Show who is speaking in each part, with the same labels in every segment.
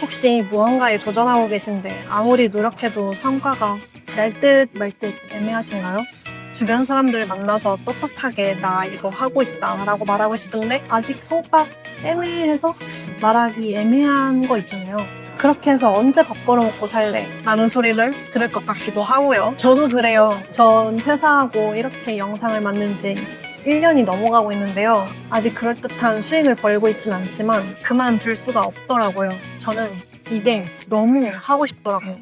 Speaker 1: 혹시 무언가에 도전하고 계신데 아무리 노력해도 성과가 날 듯 말 듯 애매하신가요? 주변 사람들 만나서 떳떳하게 나 이거 하고 있다 라고 말하고 싶은데 아직 성과 애매해서 말하기 애매한 거 있잖아요. 그렇게 해서 언제 밥 벌어먹고 살래? 라는 소리를 들을 것 같기도 하고요. 저도 그래요. 전 퇴사하고 이렇게 영상을 만든 지 1년이 넘어가고 있는데요. 아직 그럴듯한 수익을 벌고 있진 않지만 그만둘 수가 없더라고요. 저는 이게 너무 하고 싶더라고요.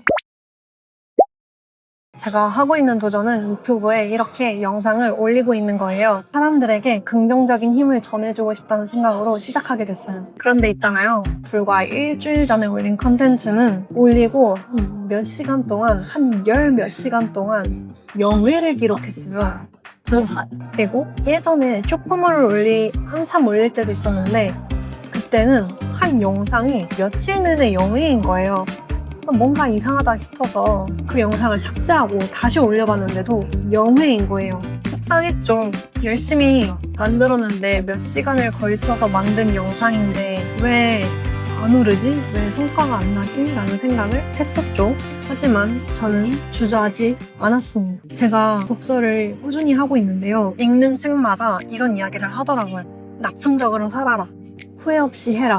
Speaker 1: 제가 하고 있는 도전은 유튜브에 이렇게 영상을 올리고 있는 거예요. 사람들에게 긍정적인 힘을 전해주고 싶다는 생각으로 시작하게 됐어요. 그런데 있잖아요. 불과 일주일 전에 올린 컨텐츠는 올리고 한몇 시간 동안, 한 열 몇 시간 동안 영회를 기록했어요. 그리고 예전에 쇼폼을 올리, 한참 올릴 때도 있었는데 그때는 한 영상이 며칠 내내 영회인 거예요. 뭔가 이상하다 싶어서 그 영상을 삭제하고 다시 올려봤는데도 영회인 거예요. 속상했죠. 열심히 만들었는데 몇 시간을 걸쳐서 만든 영상인데 왜 안 오르지? 왜 성과가 안 나지? 라는 생각을 했었죠. 하지만 저는 주저하지 않았습니다. 제가 독서를 꾸준히 하고 있는데요. 읽는 책마다 이런 이야기를 하더라고요. 낙천적으로 살아라. 후회 없이 해라.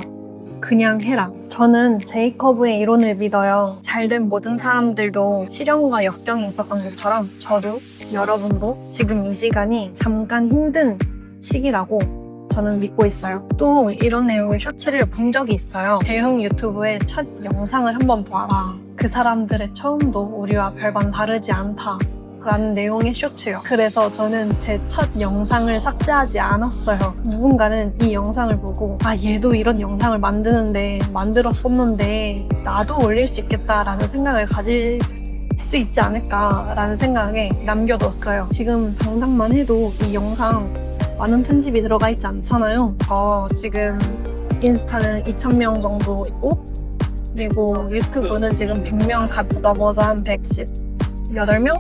Speaker 1: 그냥 해라. 저는 제이커브의 이론을 믿어요. 잘된 모든 사람들도 시련과 역경이 있었던 것처럼 저도 여러분도 지금 이 시간이 잠깐 힘든 시기라고 저는 믿고 있어요. 또 이런 내용의 쇼츠를 본 적이 있어요. 대형 유튜브의 첫 영상을 한번 봐라. 그 사람들의 처음도 우리와 별반 다르지 않다. 라는 내용의 쇼츠요. 그래서 저는 제 첫 영상을 삭제하지 않았어요. 누군가는 이 영상을 보고 아 얘도 이런 영상을 만드는데 만들었었는데 나도 올릴 수 있겠다라는 생각을 가질 수 있지 않을까라는 생각에 남겨뒀어요. 지금 당장만 해도 이 영상 많은 편집이 들어가 있지 않잖아요. 저 지금 인스타는 2,000명 정도 있고 그리고 유튜브는 지금 100명 가 넘어서 한 118명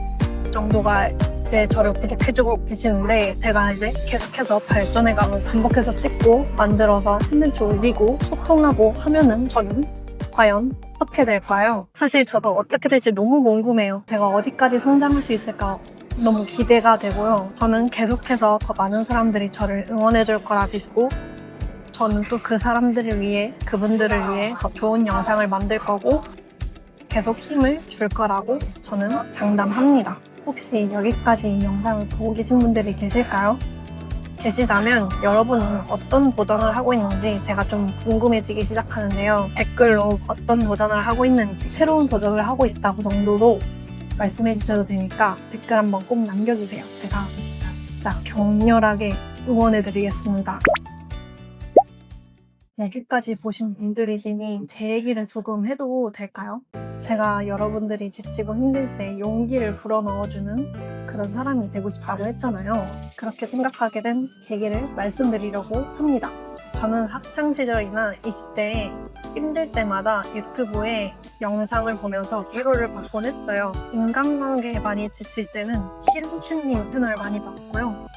Speaker 1: 정도가 이제 저를 구독해주고 계시는데 제가 이제 계속해서 발전해가면서 반복해서 찍고 만들어서 컨텐츠 올리고 소통하고 하면은 저는 과연 어떻게 될까요? 사실 저도 어떻게 될지 너무 궁금해요. 제가 어디까지 성장할 수 있을까 너무 기대가 되고요. 저는 계속해서 더 많은 사람들이 저를 응원해 줄 거라 믿고 저는 또 그 사람들을 위해 그분들을 위해 더 좋은 영상을 만들 거고 계속 힘을 줄 거라고 저는 장담합니다. 혹시 여기까지 이 영상을 보고 계신 분들이 계실까요? 계시다면 여러분은 어떤 도전을 하고 있는지 제가 좀 궁금해지기 시작하는데요. 댓글로 어떤 도전을 하고 있는지 새로운 도전을 하고 있다고 정도로 말씀해 주셔도 되니까 댓글 한번 꼭 남겨주세요. 제가 진짜 격렬하게 응원해 드리겠습니다. 여기까지 보신 분들이시니 제 얘기를 조금 해도 될까요? 제가 여러분들이 지치고 힘들 때 용기를 불어넣어주는 그런 사람이 되고 싶다고 했잖아요. 그렇게 생각하게 된 계기를 말씀드리려고 합니다. 저는 학창시절이나 20대에 힘들 때마다 유튜브에 영상을 보면서 위로를 받곤 했어요. 인간관계에 많이 지칠 때는 시루치님 채널 많이 봤고요.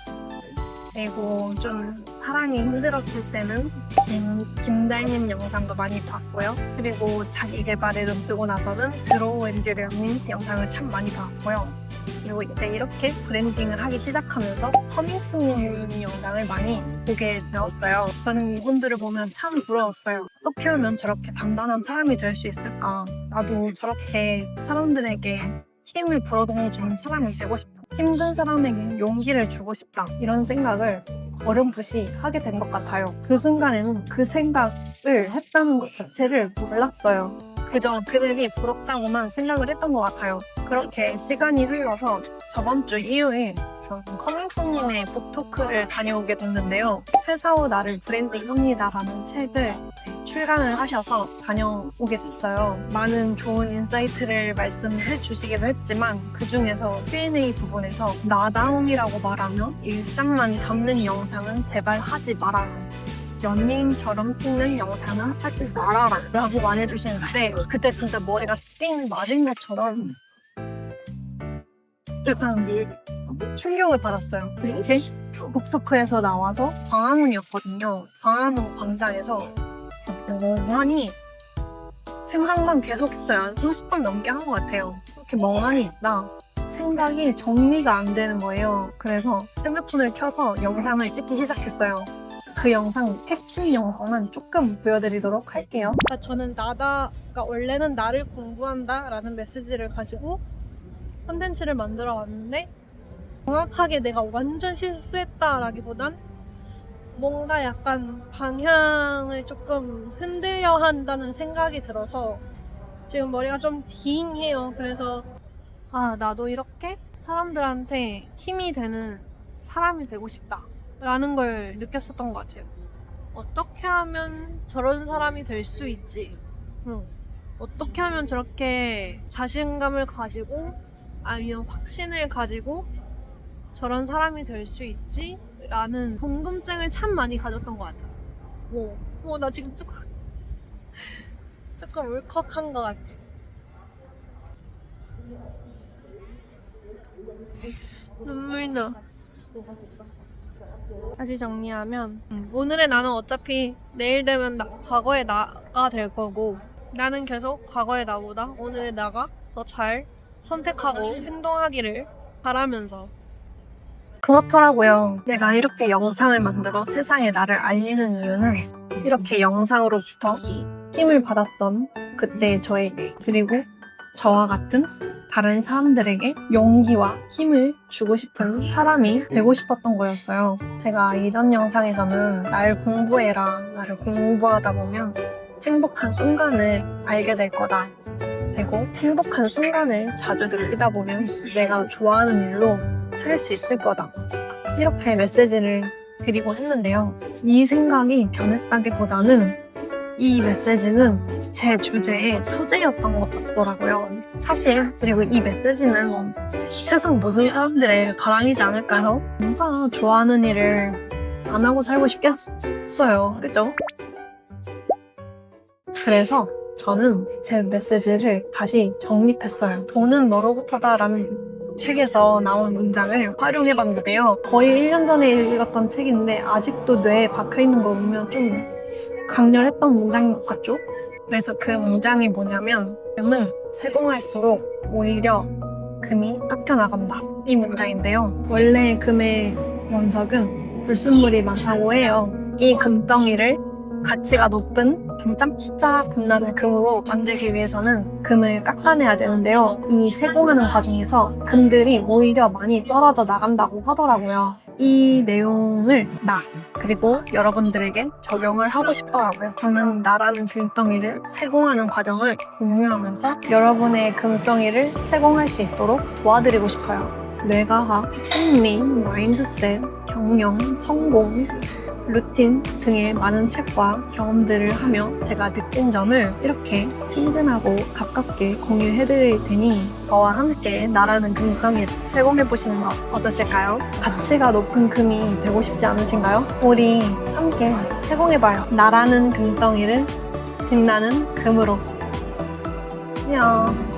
Speaker 1: 그리고 좀 사랑이 힘들었을 때는 김, 김달님 영상도 많이 봤고요. 그리고 자기 개발에 눈 뜨고 나서는 드로우 엔지리어님 영상을 참 많이 봤고요. 그리고 이제 이렇게 브랜딩을 하기 시작하면서 서민수님 영상을 많이 보게 되었어요. 저는 이분들을 보면 참 부러웠어요. 어떻게 하면 저렇게 단단한 사람이 될 수 있을까? 나도 저렇게 사람들에게 힘을 불어넣어주는 사람이 되고 싶다. 힘든 사람에게 용기를 주고 싶다. 이런 생각을 어렴풋이 하게 된 것 같아요. 그 순간에는 그 생각을 했다는 것 자체를 몰랐어요. 그저 그들이 부럽다고만 생각을 했던 것 같아요. 그렇게 시간이 흘러서 저번 주 일요일 저는 커밍스님의 북토크를 다녀오게 됐는데요. 퇴사 후 나를 브랜딩합니다라는 책을 출간을 하셔서 다녀오게 됐어요. 많은 좋은 인사이트를 말씀해 주시기도 했지만 그 중에서 Q&A 부분에서 나다움이라고 말하며 일상만 담는 영상은 제발 하지 말아라. 연예인처럼 찍는 영상은 하지 말아라 라고 말해주시는데 그때 진짜 머리가 띵 맞은 것처럼 약간 충격을 받았어요. 이제 북토크에서 나와서 광화문이었거든요. 광화문 광장에서 멍하니 생각만 계속했어요. 한 30분 넘게 한 것 같아요. 이렇게 멍하니 있다. 생각이 정리가 안 되는 거예요. 그래서 핸드폰을 켜서 영상을 찍기 시작했어요. 그 영상 핵심 영상만 조금 보여드리도록 할게요. 그러니까 저는 나다가 원래는 나를 공부한다라는 메시지를 가지고 컨텐츠를 만들어 왔는데 정확하게 내가 완전 실수했다라기보단 뭔가 약간 방향을 조금 흔들려 한다는 생각이 들어서 지금 머리가 좀 딩해요. 그래서 아 나도 이렇게 사람들한테 힘이 되는 사람이 되고 싶다. 라는 걸 느꼈었던 것 같아요. 어떻게 하면 저런 사람이 될 수 있지? 응. 어떻게 하면 저렇게 자신감을 가지고 아니면 확신을 가지고 저런 사람이 될 수 있지? 라는 궁금증을 참 많이 가졌던 것 같아요. 뭐, 뭐, 나 지금 조금, 조금 울컥한 것 같아. 눈물 나. 다시 정리하면 음, 오늘의 나는 어차피 내일 되면 나, 과거의 나가 될 거고 나는 계속 과거의 나보다 오늘의 나가 더 잘 선택하고 행동하기를 바라면서 그렇더라고요. 내가 이렇게 영상을 만들어 세상에 나를 알리는 이유는 이렇게 영상으로부터 힘을 받았던 그때의 저에게 그리고 저와 같은 다른 사람들에게 용기와 힘을 주고 싶은 사람이 되고 싶었던 거였어요. 제가 이전 영상에서는 나를 공부해라, 나를 공부하다 보면 행복한 순간을 알게 될 거다. 그리고 행복한 순간을 자주 느끼다 보면 내가 좋아하는 일로 살 수 있을 거다. 이렇게 메시지를 드리고 했는데요. 이 생각이 변했다기보다는 이 메시지는 제 주제의 소재였던 것 같더라고요. 사실 그리고 이 메시지는 세상 모든 사람들의 바람이지 않을까요? 누가 좋아하는 일을 안 하고 살고 싶겠어요. 그죠? 그래서 저는 제 메시지를 다시 정립했어요. 돈은 너로부터다라는 책에서 나온 문장을 활용해 봤는데요. 거의 1년 전에 읽었던 책인데 아직도 뇌에 박혀 있는 거 보면 좀 강렬했던 문장인 것 같죠? 그래서 그 문장이 뭐냐면 금은 세공할수록 오히려 금이 깎여 나간다. 이 문장인데요. 원래 금의 원석은 불순물이 많다고 해요. 이 금덩이를 가치가 높은 반짝반짝 빛나는 금으로 만들기 위해서는 금을 깎아내야 되는데요. 이 세공하는 과정에서 금들이 오히려 많이 떨어져 나간다고 하더라고요. 이 내용을 나 그리고 여러분들에게 적용을 하고 싶더라고요. 저는 나라는 금덩이를 세공하는 과정을 공유하면서 여러분의 금덩이를 세공할 수 있도록 도와드리고 싶어요. 뇌과학, 심리, 마인드셋, 경영, 성공, 루틴 등의 많은 책과 경험들을 하며 제가 느낀 점을 이렇게 친근하고 가깝게 공유해드릴 테니 저와 함께 나라는 금덩이를 세공해보시는 것 어떠실까요? 가치가 높은 금이 되고 싶지 않으신가요? 우리 함께 세공해봐요. 나라는 금덩이를 빛나는 금으로. 안녕.